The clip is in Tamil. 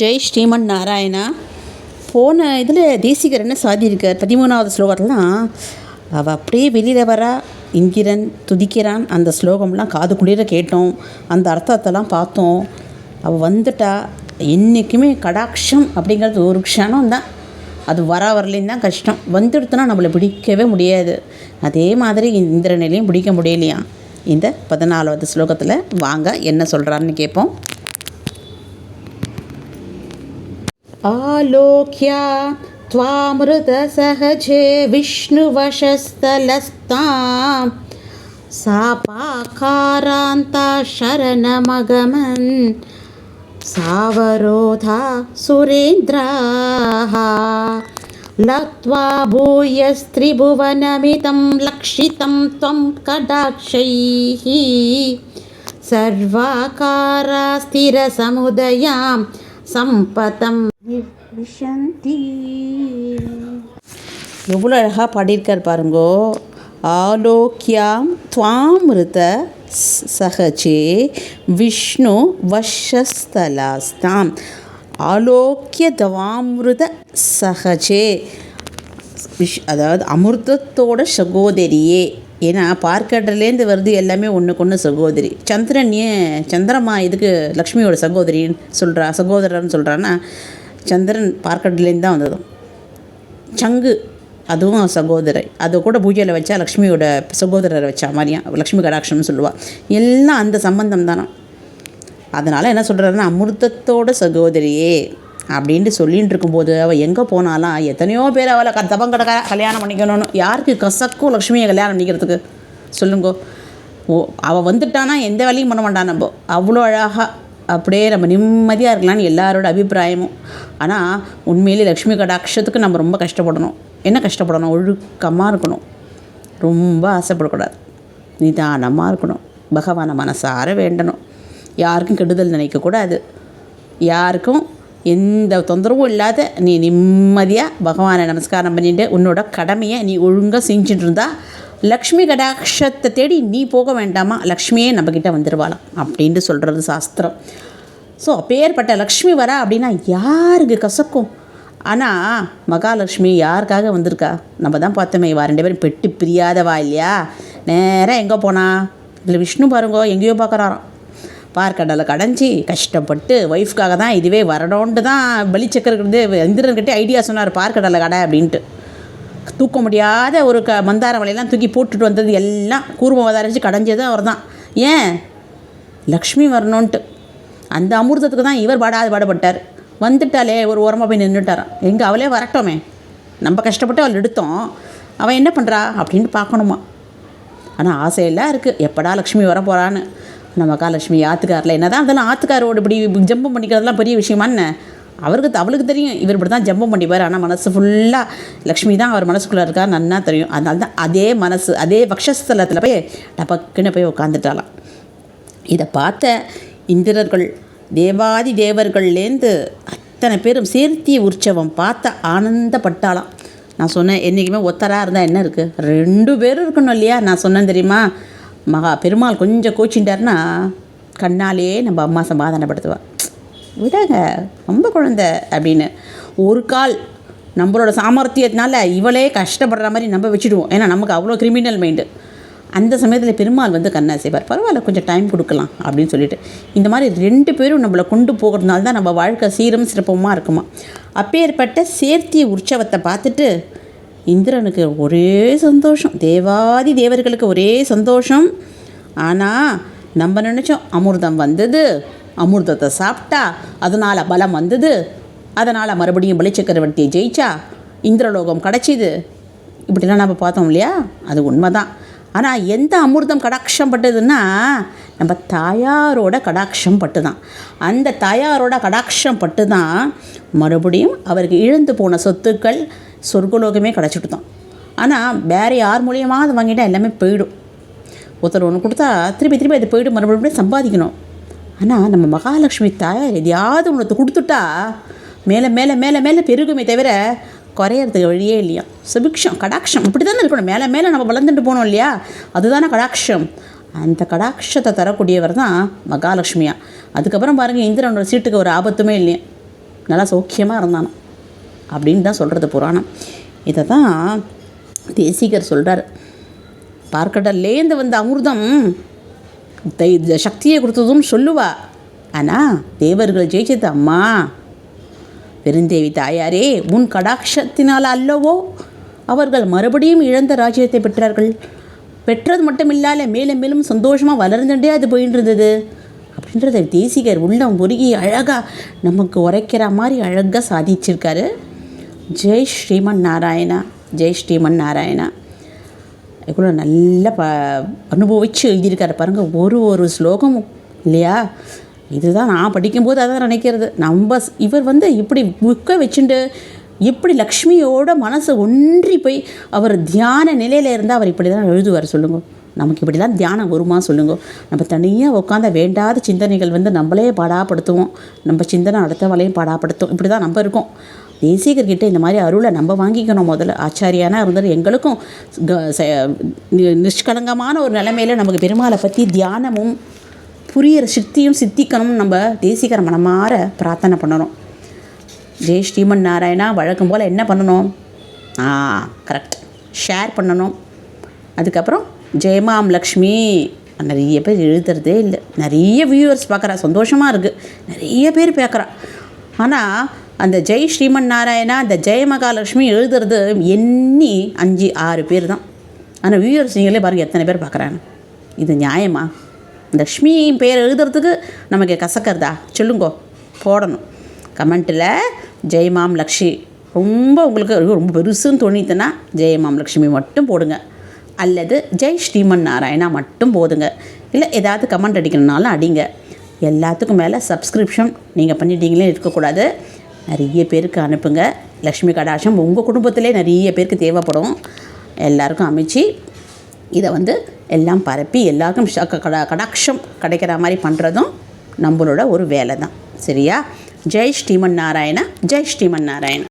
ஜெய் ஸ்ரீமன் நாராயணா. போன இதில் தேசிகர் என்ன சாதியிருக்கார் பதிமூணாவது ஸ்லோகத்துலாம் அவள் அப்படியே வெளியில் வரா இந்திரன் துதிக்கிறான். அந்த ஸ்லோகம்லாம் காது குளிர கேட்டோம். அந்த அர்த்தத்தெல்லாம் பார்த்தோம். அவள் வந்துட்டா என்றைக்குமே கடாட்சம் அப்படிங்கிறது ஒரு க்ஷணம் தான். அது வர வரலையும் தான் கஷ்டம். வந்துடுத்துனா நம்மளை பிடிக்கவே முடியாது. அதே மாதிரி இந்திரனிலையும் பிடிக்க முடியலையா? இந்த பதினாலாவது ஸ்லோகத்தில் வாங்க என்ன சொல்கிறான்னு கேட்போம். आलोक्या त्वामृतसहजे विष्णुवशस्थलस्तां सापाकारान्ता शरणमगमन् सावरोधा सुरेन्द्राः लब्ध्वा भूयस्त्रिभुवनमितं लक्षितं त्वं कटाक्षैः सर्वाकारा स्थिरसमुदयां சம்பதம். விஷந்தி எவ்வளோ அழகாக பாடியிருக்கார் பாருங்கோ. ஆலோக்கியாம் துவாமிருத சகஜே விஷ்ணு வஷஸ்தலாஸ்தாம் ஆலோக்கிய தவாமிருத சகஜே. விஷ் அதாவது அமிர்தத்தோட சகோதரியே. ஏன்னா பார்க்கடலேருந்து வருது எல்லாமே ஒன்றுக்கு ஒன்று சகோதரி. சந்திரன் ஏன் சந்திரமா இதுக்கு லக்ஷ்மியோட சகோதரின்னு சொல்கிறா சகோதரர்னு சொல்கிறான்னா சந்திரன் பார்க்கடலேருந்து தான் வந்ததும். சங்கு அதுவும் சகோதரி அது கூட பூஜையில் வச்சா லக்ஷ்மியோட சகோதரரை வச்சா மாதிரியா லக்ஷ்மி கடாட்சம்னு சொல்லுவாள் எல்லாம் அந்த சம்பந்தம் தானே அதனால் என்ன சொல்கிறாருன்னா அமிர்தத்தோட சகோதரியே அப்படின்ட்டு சொல்லிகிட்டு இருக்கும்போது அவள் எங்கே போனாலாம் எத்தனையோ பேர் அவளை க தபம் கிடக்க கல்யாணம் பண்ணிக்கணும்னு. யாருக்கு கசக்கும் லக்ஷ்மியை கல்யாணம் பண்ணிக்கிறதுக்கு? சொல்லுங்கோ. ஓ அவள் வந்துட்டானா எந்த வேலையும் பண்ண மாட்டான் நம்ம. அவ்வளோ அழகாக அப்படியே நம்ம நிம்மதியாக இருக்கலாம்னு எல்லாரோட அபிப்பிராயமும். ஆனால் உண்மையிலே லக்ஷ்மி கடாட்சத்துக்கு நம்ம ரொம்ப கஷ்டப்படணும். என்ன கஷ்டப்படணும்? ஒழுக்கமாக இருக்கணும். ரொம்ப ஆசைப்படக்கூடாது. நிதானமாக இருக்கணும். பகவானை மனசார வேண்டணும். யாருக்கும் கெடுதல் நினைக்கக்கூடாது. யாருக்கும் எந்த தொந்தரவும் இல்லாத நீ நிம்மதியாக பகவானை நமஸ்காரம் பண்ணிட்டு உன்னோட கடமையை நீ ஒழுங்காக செஞ்சுட்டு இருந்தா லக்ஷ்மி கடாட்சத்தை தேடி நீ போக வேண்டாமா? லக்ஷ்மியே நம்மக்கிட்ட வந்துடுவாளாம் அப்படின்ட்டு சொல்கிறது சாஸ்திரம். ஸோ அப்பேற்பட்ட லக்ஷ்மி வரா அப்படின்னா யாருக்கு கசக்கும்? ஆனால் மகாலட்சுமி யாருக்காக வந்திருக்கா? நம்ம தான் பார்த்தோமே இவா ரெண்டு பேரும் பெட்டு பிரியாதவா இல்லையா? நேராக எங்கே போனா? இல்லை விஷ்ணு பாருங்கோ எங்கேயோ பார்க்குறாராம். பார்க்கடலை கடைஞ்சி கஷ்டப்பட்டு ஒய்ஃப்காக தான் இதுவே வரணுன்ட்டு தான் பலிச்சக்கரது இந்திரன்கிட்டே ஐடியா சொன்னார் பார்க்கடலை கடை அப்படின்ட்டு. தூக்க முடியாத ஒரு க மந்தார வலையெல்லாம் தூக்கி போட்டுட்டு வந்தது எல்லாம் கூர்ம வதாரிச்சு கடைஞ்சது அவர் தான் ஏன்? லக்ஷ்மி வரணுன்ட்டு அந்த அமிர்தத்துக்கு தான் இவர் பாடாது பாடப்பட்டார் வந்துட்டாலே ஒரு ஓரமாக போய் நின்றுட்டாரான் எங்கே அவளே வரட்டோமே. நம்ம கஷ்டப்பட்டு அவள் எடுத்தோம். அவன் என்ன பண்ணுறா அப்படின்ட்டு பார்க்கணுமா. ஆனால் ஆசையெல்லாம் இருக்குது எப்படா லக்ஷ்மி வர போகிறான்னு நம்ம மகாலட்சுமி ஆத்துக்காரில் என்ன தான் அதெல்லாம் ஆத்துக்காரோடு இப்படி ஜம்பம் பண்ணிக்கிறதெல்லாம் பெரிய விஷயமான்னு அவருக்கு அவளுக்கு தெரியும். இவர் இப்படி தான் ஜம்பம் பண்ணிப்பார். ஆனால் மனசு ஃபுல்லாக லக்ஷ்மி தான் அவர் மனசுக்குள்ளே இருக்கா? நன்னா தெரியும். அதனால தான் அதே மனசு அதே வக்ஷஸ்தலத்தில் போய் டபக்குன்னு போய் உட்காந்துட்டாலாம் இதை பார்த்த இந்திரர்கள் தேவாதி தேவர்கள்லேருந்து அத்தனை பேரும் சேர்த்திய உற்சவம் பார்த்த ஆனந்தப்பட்டாலாம் நான் சொன்னேன் என்றைக்குமே ஒத்தராக இருந்தால் என்ன இருக்குது ரெண்டு பேரும் இருக்கணும் இல்லையா? நான் சொன்னேன் தெரியுமா? மகா பெருமாள் கொஞ்சம் கோச்சின்ட்டார்னா கண்ணாலே நம்ம அம்மா சமாதானப்படுத்துவாள் விடங்க ரொம்ப குழந்த அப்படின்னு. ஒரு கால் நம்மளோட சாமர்த்தியத்தினால இவளே கஷ்டப்படுற மாதிரி நம்ம வச்சுடுவோம். ஏன்னா நமக்கு அவ்வளோ கிரிமினல் மைண்டு அந்த சமயத்தில் பெருமாள் வந்து கண்ணா செய்வார். பரவாயில்ல கொஞ்சம் டைம் கொடுக்கலாம் அப்படின்னு சொல்லிட்டு. இந்த மாதிரி ரெண்டு பேரும் நம்மளை கொண்டு போகிறதுனால தான் நம்ம வாழ்க்கை சீரும் சிறப்பமாக இருக்குமா. அப்பேற்பட்ட சேர்த்திய உற்சவத்தை பார்த்துட்டு இந்திரனுக்கு ஒரே சந்தோஷம். தேவாதி தேவர்களுக்கு ஒரே சந்தோஷம். ஆனால் நம்ம நினச்சோம் அமிர்தம் வந்தது அமிர்தத்தை சாப்பிட்டா அதனால் பலம் வந்தது அதனால் மறுபடியும் பலிச்சக்கரவர்த்தியை ஜெயிச்சா இந்திரலோகம் கிடச்சிது. இப்படிலாம் நம்ம பார்த்தோம் இல்லையா? அது உண்மை தான் ஆனால் எந்த அமிர்தம் கடாட்சம் பட்டதுன்னா நம்ம தாயாரோட கடாட்சம் பட்டு தான் அந்த தாயாரோட கடாட்சம் பட்டு தான் மறுபடியும் அவருக்கு இழந்து போன சொத்துக்கள் சொர்க்கலோகமே கிடச்சிட்டு தான் ஆனால் வேறு யார் மூலியமாக அதை வாங்கிட்டால் எல்லாமே போயிடும். ஒருத்தர் ஒன்று கொடுத்தா திருப்பி திருப்பி அது போயிட்டு மறுபடியும் சம்பாதிக்கணும். ஆனால் நம்ம மகாலட்சுமி தாயார் எதையாவது ஒன்று கொடுத்துட்டா மேலே மேலே மேலே மேலே பெருகுமே தவிர குறையறதுக்கு வழியே இல்லையா? சுபிக்ஷம் கடாட்சம் இப்படி தானே இருக்கணும். மேலே மேலே நம்ம வளர்ந்துட்டு போனோம் இல்லையா? அதுதானே கடாட்சம். அந்த கடாட்சத்தை தரக்கூடியவர் தான் மகாலட்சுமியா. அதுக்கப்புறம் பாருங்கள் இந்திரனோட சீட்டுக்கு ஒரு ஆபத்துமே இல்லையா? நல்லா சௌக்கியமாக இருந்தானோ. அப்படின்னு தான் சொல்கிறது புராணம். இதை தான் தேசிகர் சொல்கிறார் பார்க்கடல்லேருந்து வந்த அமிர்தம் தை சக்தியை கொடுத்ததும் சொல்லுவா. ஆனால் தேவர்கள் ஜெயிச்சது அம்மா. பெருந்தேவி தாயாரே உன் கடாட்சத்தினால் அல்லவோ அவர்கள் மறுபடியும் இழந்த ராஜ்யத்தை பெற்றார்கள். பெற்றது மட்டும் இல்லாத மேலும் மேலும் சந்தோஷமாக வளர்ந்துட்டே அது போயின்னு இருந்தது அப்படின்றத தேசிகர் உள்ளம் உருகி அழகாக நமக்கு உரைக்கிற மாதிரி அழகாக சாதிச்சிருக்காரு. ஜெய் ஸ்ரீமன் நாராயணா ஜெய் ஸ்ரீமன் நாராயணா இவ்வளோ நல்லா ப அனுபவித்து எழுதியிருக்காரு பாருங்கள் ஒரு ஒரு ஸ்லோகமும் இல்லையா? இதுதான் நான் படிக்கும்போது அதான் நினைக்கிறது. நம்ம இவர் வந்து இப்படி புக்கை வச்சுட்டு எப்படி லக்ஷ்மியோட மனசு ஒன்றி போய் அவர் தியான நிலையில் இருந்தால் அவர் இப்படி தான் எழுதுவார் சொல்லுங்க. நமக்கு இப்படி தான் தியானம் வருமா சொல்லுங்க. நம்ம தனியாக உட்காந்த வேண்டாத சிந்தனைகள் வந்து நம்மளே பாடாப்படுத்துவோம். நம்ம சிந்தனை அடுத்த வலையும் பாடாப்படுத்தும். இப்படி தான் நம்ம இருக்கோம். தேசிகர்கிட்ட இந்த மாதிரி அருளை நம்ம வாங்கிக்கணும். முதல்ல ஆச்சாரியானா இருந்தாலும் எங்களுக்கும் நிஷ்கலங்கமான ஒரு நிலைமையில் நமக்கு பெருமாளை பற்றி தியானமும் புரியிற சித்தியும் சித்திக்கணும்னு நம்ம தேசிகரை மனமாற பிரார்த்தனை பண்ணணும். ஜெய் ஸ்ரீமன் நாராயணா வழக்கம் போல் என்ன பண்ணணும்? ஆ கரெக்ட் ஷேர் பண்ணணும். அதுக்கப்புறம் ஜெயமாம் லக்ஷ்மி. நிறைய பேர் எழுதுறதே இல்லை. நிறைய வியூவர்ஸ் பார்க்குறா. சந்தோஷமாக இருக்குது நிறைய பேர் பார்க்குறா ஆனால் அந்த ஜெய் ஸ்ரீமன் நாராயணா அந்த ஜெய மகாலட்சுமி எழுதுறது எண்ணி அஞ்சு ஆறு பேர் தான் ஆனால் வியூவர்ஸ் நீங்களே பாருங்கள் எத்தனை பேர் பார்க்குறாங்க. இது நியாயமா? லக்ஷ்மி பேர் எழுதுறதுக்கு நமக்கு கசக்கிறதா? சொல்லுங்கோ போடணும். கமெண்ட்டில் ஜெயமாம் லக்ஷ்மி ரொம்ப உங்களுக்கு ரொம்ப பெருசுன்னு தோணித்தனா ஜெயமாம் லக்ஷ்மி மட்டும் போடுங்க. அல்லது ஜெய் ஸ்ரீமன் நாராயணா மட்டும் போதுங்க. இல்லை ஏதாவது கமெண்ட் அடிக்கணும்னாலும் அடிங்க. எல்லாத்துக்கும் மேலே சப்ஸ்கிரிப்ஷன் நீங்கள் பண்ணிட்டீங்களே இருக்கக்கூடாது. நிறைய பேருக்கு அனுப்புங்க. லக்ஷ்மி கடாட்சம் உங்கள் குடும்பத்திலே நிறைய பேருக்கு தேவைப்படும். எல்லாருக்கும் அமைச்சு இதை வந்து எல்லாம் பரப்பி எல்லாருக்கும் கடாட்சம் கிடைக்கிற மாதிரி பண்ணுறதும் நம்மளோட ஒரு வேலை தான் சரியா? ஜெய் ஸ்ரீமன் நாராயணா ஜெய் ஸ்ரீமன் நாராயண.